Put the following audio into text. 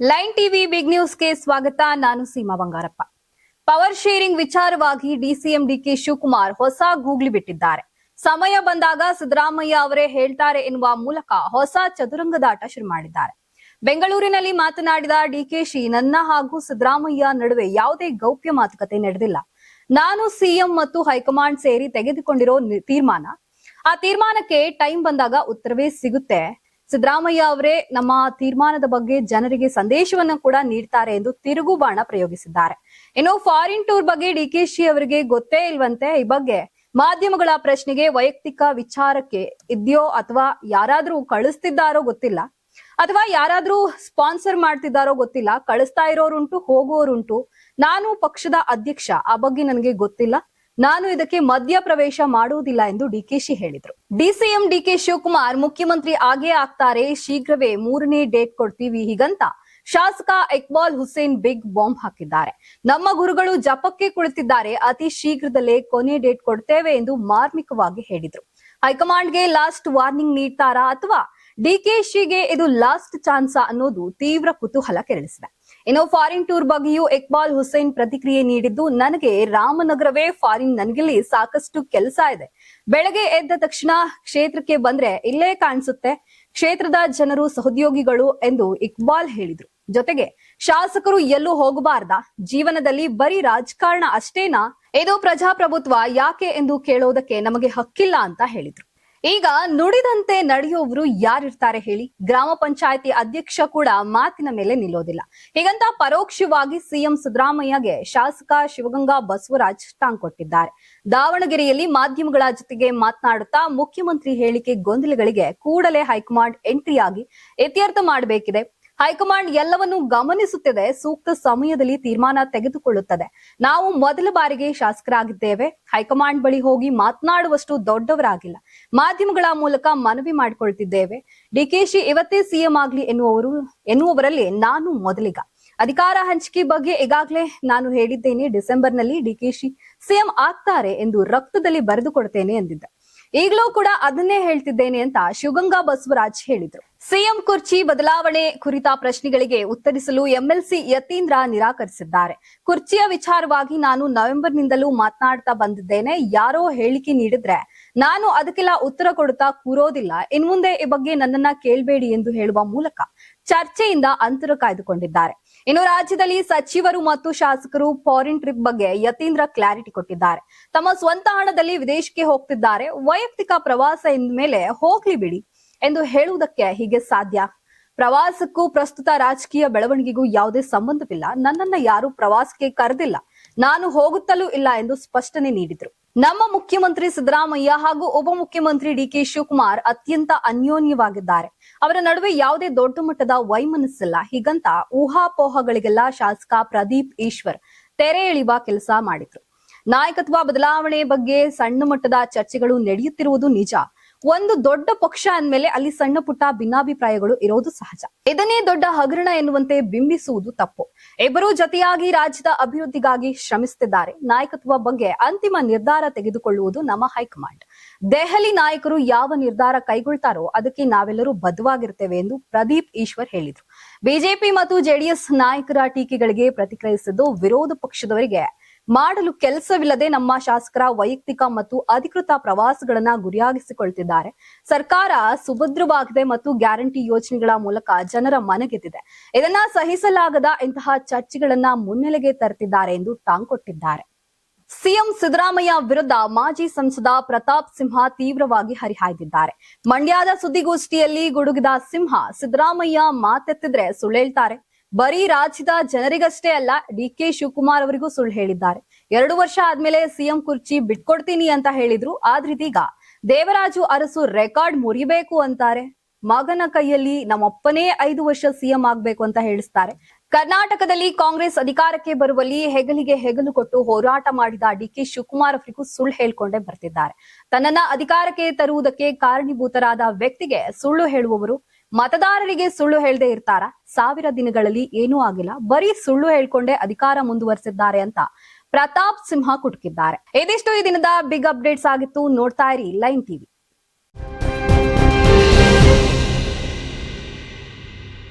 Line TV big ನ್ಯೂಸ್ಗೆ ಸ್ವಾಗತ. ನಾನು ಸೀಮಾ ಬಂಗಾರಪ್ಪ. ಪವರ್ ಶೇರಿಂಗ್ ವಿಚಾರವಾಗಿ ಡಿಸಿಎಂ ಡಿಕೆ ಶಿವಕುಮಾರ್ ಹೊಸ ಗೂಗ್ಲಿ ಬಿಟ್ಟಿದ್ದಾರೆ. ಸಮಯ ಬಂದಾಗ ಸಿದ್ದರಾಮಯ್ಯ ಅವರೇ ಹೇಳ್ತಾರೆ ಎನ್ನುವ ಮೂಲಕ ಹೊಸ ಚದುರಂಗದಾಟ ಶುರು ಮಾಡಿದ್ದಾರೆ. ಬೆಂಗಳೂರಿನಲ್ಲಿ ಮಾತನಾಡಿದ ಡಿಕೆಶಿ ನನ್ನ ಹಾಗೂ ಸಿದ್ದರಾಮಯ್ಯ ನಡುವೆ ಯಾವುದೇ ಗೌಪ್ಯ ಮಾತುಕತೆ ನಡೆದಿಲ್ಲ. ನಾನು ಸಿಎಂ ಮತ್ತು ಹೈಕಮಾಂಡ್ ಸೇರಿ ತೆಗೆದುಕೊಂಡಿರೋ ತೀರ್ಮಾನ. ಆ ತೀರ್ಮಾನಕ್ಕೆ ಟೈಮ್ ಬಂದಾಗ ಉತ್ತರವೇ ಸಿಗುತ್ತೆ. ಸಿದ್ದರಾಮಯ್ಯ ಅವರೇ ನಮ್ಮ ತೀರ್ಮಾನದ ಬಗ್ಗೆ ಜನರಿಗೆ ಸಂದೇಶವನ್ನ ಕೂಡ ನೀಡ್ತಾರೆ ಎಂದು ತಿರುಗುಬಾಣ ಪ್ರಯೋಗಿಸಿದ್ದಾರೆ. ಇನ್ನು ಫಾರಿನ್ ಟೂರ್ ಬಗ್ಗೆ ಡಿಕೆಶಿ ಅವರಿಗೆ ಗೊತ್ತೇ ಇಲ್ವಂತೆ ಈ ಬಗ್ಗೆ ಮಾಧ್ಯಮಗಳ ಪ್ರಶ್ನೆಗೆ ವೈಯಕ್ತಿಕ ವಿಚಾರಕ್ಕೆ ಇದೆಯೋ ಅಥವಾ ಯಾರಾದ್ರೂ ಕಳಿಸ್ತಿದ್ದಾರೋ ಗೊತ್ತಿಲ್ಲ. ಅಥವಾ ಯಾರಾದ್ರೂ ಸ್ಪಾನ್ಸರ್ ಮಾಡ್ತಿದ್ದಾರೋ ಗೊತ್ತಿಲ್ಲ. ಕಳಿಸ್ತಾ ಇರೋರುಂಟು ಹೋಗೋರುಂಟು ನಾನು ಪಕ್ಷದ ಅಧ್ಯಕ್ಷ, ಆ ಬಗ್ಗೆ ನನಗೆ ಗೊತ್ತಿಲ್ಲ. ನಾನು ಇದಕ್ಕೆ ಮಧ್ಯ ಪ್ರವೇಶ ಮಾಡುವುದಿಲ್ಲ ಎಂದು ಡಿಕೆಶಿ ಹೇಳಿದರು. ಡಿಸಿಎಂ ಡಿಕೆ ಶಿವಕುಮಾರ್ ಮುಖ್ಯಮಂತ್ರಿ ಆಗೇ ಆಗ್ತಾರೆ. ಶೀಘ್ರವೇ ಮೂರನೇ ಡೇಟ್ ಕೊಡ್ತೀವಿ ಹೀಗಂತ ಶಾಸಕ ಇಕ್ಬಾಲ್ ಹುಸೇನ್ ಬಿಗ್ ಬಾಂಬ್ ಹಾಕಿದ್ದಾರೆ. ನಮ್ಮ ಗುರುಗಳು ಜಪಕ್ಕೆ ಕುಳಿತಿದ್ದಾರೆ. ಅತಿ ಶೀಘ್ರದಲ್ಲೇ ಕೊನೆ ಡೇಟ್ ಕೊಡ್ತೇವೆ ಎಂದು ಮಾರ್ಮಿಕವಾಗಿ ಹೇಳಿದ್ರು. ಹೈಕಮಾಂಡ್ಗೆ ಲಾಸ್ಟ್ ವಾರ್ನಿಂಗ್ ನೀಡ್ತಾರಾ ಅಥವಾ ಡಿಕೆಶಿಗೆ ಇದು ಲಾಸ್ಟ್ ಚಾನ್ಸ್ ಅನ್ನೋದು ತೀವ್ರ ಕುತೂಹಲ ಕೆರಳಿಸಿದೆ. ಇನ್ನು ಫಾರಿನ್ ಟೂರ್ ಬಗ್ಗೆಯೂ ಇಕ್ಬಾಲ್ ಹುಸೇನ್ ಪ್ರತಿಕ್ರಿಯೆ ನೀಡಿದ್ದು, ನನಗೆ ರಾಮನಗರವೇ ಫಾರಿನ್ ನನಗಿಲ್ಲಿ ಸಾಕಷ್ಟು ಕೆಲಸ ಇದೆ. ಬೆಳಗ್ಗೆ ಎದ್ದ ತಕ್ಷಣ ಕ್ಷೇತ್ರಕ್ಕೆ ಬಂದ್ರೆ ಇಲ್ಲೇ ಕಾಣಿಸುತ್ತೆ. ಕ್ಷೇತ್ರದ ಜನರು ಸಹೋದ್ಯೋಗಿಗಳು ಎಂದು ಇಕ್ಬಾಲ್ ಹೇಳಿದ್ರು. ಜೊತೆಗೆ ಶಾಸಕರು ಎಲ್ಲೂ ಹೋಗಬಾರ್ದ. ಜೀವನದಲ್ಲಿ ಬರೀ ರಾಜಕಾರಣ ಅಷ್ಟೇನಾ? ಇದು ಪ್ರಜಾಪ್ರಭುತ್ವ ಯಾಕೆ ಎಂದು ಕೇಳೋದಕ್ಕೆ ನಮಗೆ ಹಕ್ಕಿಲ್ಲ ಅಂತ ಹೇಳಿದ್ರು. ಈಗ ನುಡಿದಂತೆ ನಡೆಯುವವರು ಯಾರಿರ್ತಾರೆ ಹೇಳಿ? ಗ್ರಾಮ ಪಂಚಾಯತಿ ಅಧ್ಯಕ್ಷ ಕೂಡ ಮಾತಿನ ಮೇಲೆ ನಿಲ್ಲೋದಿಲ್ಲ. ಹೀಗಂತ ಪರೋಕ್ಷವಾಗಿ ಸಿಎಂ ಸಿದ್ದರಾಮಯ್ಯಗೆ ಶಾಸಕ ಶಿವಗಂಗಾ ಬಸವರಾಜ್ ಟಾಂಗ್ ಕೊಟ್ಟಿದ್ದಾರೆ. ದಾವಣಗೆರೆಯಲ್ಲಿ ಮಾಧ್ಯಮಗಳ ಜೊತೆಗೆ ಮಾತನಾಡುತ್ತಾ ಮುಖ್ಯಮಂತ್ರಿ ಹೇಳಿಕೆ ಗೊಂದಲಗಳಿಗೆ ಕೂಡಲೇ ಹೈಕಮಾಂಡ್ ಎಂಟ್ರಿಯಾಗಿ ಇತ್ಯರ್ಥ ಮಾಡಬೇಕಿದೆ. ಹೈಕಮಾಂಡ್ ಎಲ್ಲವನ್ನೂ ಗಮನಿಸುತ್ತಿದೆ, ಸೂಕ್ತ ಸಮಯದಲ್ಲಿ ತೀರ್ಮಾನ ತೆಗೆದುಕೊಳ್ಳುತ್ತದೆ. ನಾವು ಮೊದಲ ಬಾರಿಗೆ ಶಾಸಕರಾಗಿದ್ದೇವೆ. ಹೈಕಮಾಂಡ್ ಬಳಿ ಹೋಗಿ ಮಾತನಾಡುವಷ್ಟು ದೊಡ್ಡವರಾಗಿಲ್ಲ. ಮಾಧ್ಯಮಗಳ ಮೂಲಕ ಮನವಿ ಮಾಡಿಕೊಳ್ತಿದ್ದೇವೆ. ಡಿಕೆಶಿ ಇವತ್ತೇ ಸಿಎಂ ಆಗ್ಲಿ ಎನ್ನುವವರು, ಎನ್ನುವವರಲ್ಲಿ ನಾನು ಮೊದಲಿಗ. ಅಧಿಕಾರ ಹಂಚಿಕೆ ಬಗ್ಗೆ ಈಗಾಗಲೇ ನಾನು ಹೇಳಿದ್ದೇನೆ, ಡಿಸೆಂಬರ್ನಲ್ಲಿ ಡಿಕೆಶಿ ಸಿಎಂ ಆಗ್ತಾರೆ ಎಂದು ರಕ್ತದಲ್ಲಿ ಬರೆದು ಎಂದಿದ್ದ ಎಂದಿದ್ದೆ. ಈಗಲೂ ಕೂಡ ಅದನ್ನೇ ಹೇಳ್ತಿದ್ದೇನೆ ಅಂತ ಶಿವಗಂಗಾ ಬಸವರಾಜ್ ಹೇಳಿದ್ರು. ಸಿಎಂ ಕುರ್ಚಿ ಬದಲಾವಣೆ ಕುರಿತ ಪ್ರಶ್ನೆಗಳಿಗೆ ಉತ್ತರಿಸಲು ಎಂಎಲ್ಸಿ ಯತೀಂದ್ರ ನಿರಾಕರಿಸಿದ್ದಾರೆ. ಕುರ್ಚಿಯ ವಿಚಾರವಾಗಿ ನಾನು ನವೆಂಬರ್ನಿಂದಲೂ ಮಾತನಾಡ್ತಾ ಬಂದಿದ್ದೇನೆ. ಯಾರೋ ಹೇಳಿಕೆ ನೀಡಿದ್ರೆ ನಾನು ಅದಕ್ಕೆಲ್ಲ ಉತ್ತರ ಕೊಡುತ್ತಾ ಕೂರೋದಿಲ್ಲ. ಇನ್ಮುಂದೆ ಈ ಬಗ್ಗೆ ನನ್ನನ್ನ ಕೇಳಬೇಡಿ ಎಂದು ಹೇಳುವ ಮೂಲಕ ಚರ್ಚೆಯಿಂದ ಅಂತರ ಕಾಯ್ದುಕೊಂಡಿದ್ದಾರೆ. ಇನ್ನು ರಾಜ್ಯದಲ್ಲಿ ಸಚಿವರು ಮತ್ತು ಶಾಸಕರು ಫಾರಿನ್ ಟ್ರಿಪ್ ಬಗ್ಗೆ ಯತೀಂದ್ರ ಕ್ಲಾರಿಟಿ ಕೊಟ್ಟಿದ್ದಾರೆ. ತಮ್ಮ ಸ್ವಂತ ಹಣದಲ್ಲಿ ವಿದೇಶಕ್ಕೆ ಹೋಗ್ತಿದ್ದಾರೆ. ವೈಯಕ್ತಿಕ ಪ್ರವಾಸ ಎಂದ ಮೇಲೆ ಹೋಗ್ಲಿ ಬಿಡಿ. ಎಂದು ಹೇಳುವುದಕ್ಕೆ ಹೀಗೆ ಸಾಧ್ಯ. ಪ್ರವಾಸಕ್ಕೂ ಪ್ರಸ್ತುತ ರಾಜಕೀಯ ಬೆಳವಣಿಗೆಗೂ ಯಾವುದೇ ಸಂಬಂಧವಿಲ್ಲ. ನನ್ನನ್ನ ಯಾರು ಪ್ರವಾಸಕ್ಕೆ ಕರೆದಿಲ್ಲ. ನಾನು ಹೋಗುತ್ತಲೂ ಇಲ್ಲ ಎಂದು ಸ್ಪಷ್ಟನೆ ನೀಡಿದ್ರು. ನಮ್ಮ ಮುಖ್ಯಮಂತ್ರಿ ಸಿದ್ದರಾಮಯ್ಯ ಹಾಗೂ ಉಪಮುಖ್ಯಮಂತ್ರಿ ಡಿಕೆ ಶಿವಕುಮಾರ್ ಅತ್ಯಂತ ಅನ್ಯೋನ್ಯವಾಗಿದ್ದಾರೆ. ಅವರ ನಡುವೆ ಯಾವುದೇ ದೊಡ್ಡ ಮಟ್ಟದ ವೈಮನಸ್ಸಿಲ್ಲ. ಹೀಗಂತ ಊಹಾಪೋಹಗಳಿಗೆಲ್ಲ ಶಾಸಕ ಪ್ರದೀಪ್ ಈಶ್ವರ್ ತೆರೆ ಎಳೆಯುವ ಕೆಲಸ ಮಾಡಿದ್ರು. ನಾಯಕತ್ವ ಬದಲಾವಣೆ ಬಗ್ಗೆ ಸಣ್ಣ ಮಟ್ಟದ ಚರ್ಚೆಗಳು ನಡೆಯುತ್ತಿರುವುದು ನಿಜ. ಒಂದು ದೊಡ್ಡ ಪಕ್ಷ ಅಂದ್ಮೇಲೆ ಅಲ್ಲಿ ಸಣ್ಣ ಪುಟ್ಟ ಭಿನ್ನಾಭಿಪ್ರಾಯಗಳು ಇರೋದು ಸಹಜ. ಇದನ್ನೇ ದೊಡ್ಡ ಹಗರಣ ಎನ್ನುವಂತೆ ಬಿಂಬಿಸುವುದು ತಪ್ಪು. ಇಬ್ಬರೂ ಜತೆಯಾಗಿ ರಾಜ್ಯದ ಅಭಿವೃದ್ಧಿಗಾಗಿ ಶ್ರಮಿಸುತ್ತಿದ್ದಾರೆ ನಾಯಕತ್ವ ಬಗ್ಗೆ ಅಂತಿಮ ನಿರ್ಧಾರ ತೆಗೆದುಕೊಳ್ಳುವುದು ನಮ್ಮ ಹೈಕಮಾಂಡ್. ದೆಹಲಿ ನಾಯಕರು ಯಾವ ನಿರ್ಧಾರ ಕೈಗೊಳ್ತಾರೋ ಅದಕ್ಕೆ ನಾವೆಲ್ಲರೂ ಬದ್ಧವಾಗಿರ್ತೇವೆ ಎಂದು ಪ್ರದೀಪ್ ಈಶ್ವರ್ ಹೇಳಿದರು. ಬಿಜೆಪಿ ಮತ್ತು ಜೆಡಿಎಸ್ ನಾಯಕರ ಟೀಕೆಗಳಿಗೆ ಪ್ರತಿಕ್ರಿಯಿಸಿದ್ದು ವಿರೋಧ ಪಕ್ಷದವರಿಗೆ ಮಾಡಲು ಕೆಲಸವಿಲ್ಲದೆ ನಮ್ಮ ಶಾಸಕರ ವೈಯಕ್ತಿಕ ಮತ್ತು ಅಧಿಕೃತ ಪ್ರವಾಸಗಳನ್ನ ಗುರಿಯಾಗಿಸಿಕೊಳ್ತಿದ್ದಾರೆ. ಸರ್ಕಾರ ಸುಭದ್ರವಾಗಿದೆ ಮತ್ತು ಗ್ಯಾರಂಟಿ ಯೋಜನೆಗಳ ಮೂಲಕ ಜನರ ಮನಗೆದ್ದಿದೆ. ಇದನ್ನ ಸಹಿಸಲಾಗದ ಇಂತಹ ಚರ್ಚೆಗಳನ್ನ ಮುನ್ನೆಲೆಗೆ ತರುತ್ತಿದ್ದಾರೆ ಎಂದು ಟಾಂಗ್ ಕೊಟ್ಟಿದ್ದಾರೆ. ಸಿಎಂ ಸಿದ್ದರಾಮಯ್ಯ ವಿರುದ್ಧ ಮಾಜಿ ಸಂಸದ ಪ್ರತಾಪ್ ಸಿಂಹ ತೀವ್ರವಾಗಿ ಹರಿಹಾಯ್ದಿದ್ದಾರೆ. ಮಂಡ್ಯದ ಸುದ್ದಿಗೋಷ್ಠಿಯಲ್ಲಿ ಗುಡುಗಿದ ಸಿಂಹ ಸಿದ್ದರಾಮಯ್ಯ ಮಾತೆತ್ತಿದ್ರೆ ಸುಳ್ಳೇಳ್ತಾರೆ ಬರೀ ರಾಜ್ಯದ ಜನರಿಗಷ್ಟೇ ಅಲ್ಲ, ಡಿ ಕೆ ಶಿವಕುಮಾರ್ ಅವರಿಗೂ ಸುಳ್ಳು ಹೇಳಿದ್ದಾರೆ. ಎರಡು ವರ್ಷ ಆದ್ಮೇಲೆ ಸಿಎಂ ಕುರ್ಚಿ ಬಿಟ್ಕೊಡ್ತೀನಿ ಅಂತ ಹೇಳಿದ್ರು. ಆದ್ರಿದೀಗ ದೇವರಾಜು ಅರಸು ರೆಕಾರ್ಡ್ ಮುರಿಬೇಕು ಅಂತಾರೆ. ಮಗನ ಕೈಯಲ್ಲಿ ನಮ್ಮಪ್ಪನೇ ಐದು ವರ್ಷ ಸಿಎಂ ಆಗ್ಬೇಕು ಅಂತ ಹೇಳಿಸ್ತಾರೆ. ಕರ್ನಾಟಕದಲ್ಲಿ ಕಾಂಗ್ರೆಸ್ ಅಧಿಕಾರಕ್ಕೆ ಬರುವಲ್ಲಿ ಹೆಗಲಿಗೆ ಹೆಗಲು ಕೊಟ್ಟು ಹೋರಾಟ ಮಾಡಿದ ಡಿಕೆ ಶಿವಕುಮಾರ್ ಅವರಿಗೂ ಸುಳ್ಳು ಹೇಳಿಕೊಂಡೇ ಬರ್ತಿದ್ದಾರೆ. ತನ್ನನ್ನ ಅಧಿಕಾರಕ್ಕೆ ತರುವುದಕ್ಕೆ ಕಾರಣೀಭೂತರಾದ ವ್ಯಕ್ತಿಗೆ ಸುಳ್ಳು ಹೇಳುವವರು, ಮತದಾರರಿಗೆ ಸುಳ್ಳು ಹೇಳದೆ ಇರ್ತಾರ? ಸಾವಿರ ದಿನಗಳಲ್ಲಿ ಏನೂ ಆಗಿಲ್ಲ. ಬರೀ ಸುಳ್ಳು ಹೇಳ್ಕೊಂಡೇ ಅಧಿಕಾರ ಮುಂದುವರೆಸಿದ್ದಾರೆ ಅಂತ ಪ್ರತಾಪ್ ಸಿಂಹ ಕುಟುಕಿದ್ದಾರೆ. ಇದಿಷ್ಟು ಈ ದಿನದ ಬಿಗ್ ಅಪ್ಡೇಟ್ಸ್ ಆಗಿತ್ತು. ನೋಡ್ತಾ ಇರಿ ಲೈನ್ ಟಿವಿ.